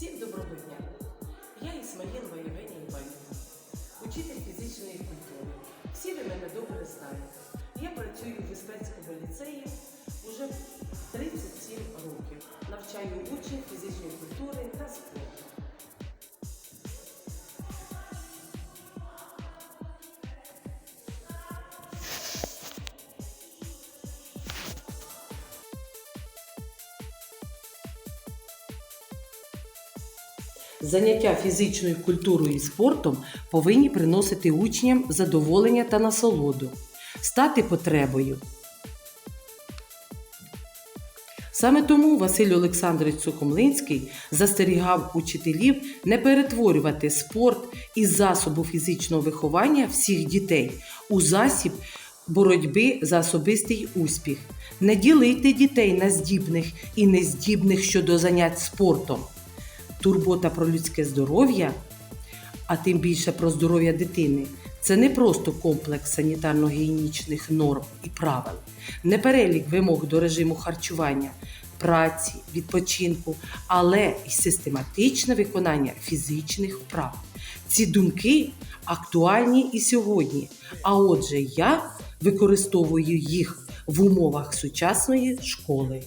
Всім доброго дня! Я Ісмаїлова Євгенія Іванівна, учитель фізичної культури. Всі ви мене добре знаєте. Я працюю в Іспанському ліцеї вже 37 років. Навчаю учнів фізичної культури Заняття фізичною культурою і спортом повинні приносити учням задоволення та насолоду, стати потребою. Саме тому Василь Олександрович Сухомлинський застерігав учителів не перетворювати спорт із засобу фізичного виховання всіх дітей у засіб боротьби за особистий успіх, не ділити дітей на здібних і нездібних щодо занять спортом турбота про людське здоров'я, а тим більше про здоров'я дитини, це не просто комплекс санітарно-гігієнічних норм і правил, не перелік вимог до режиму харчування, праці, відпочинку, але й систематичне виконання фізичних вправ. Ці думки актуальні і сьогодні. А отже, я використовую їх в умовах сучасної школи.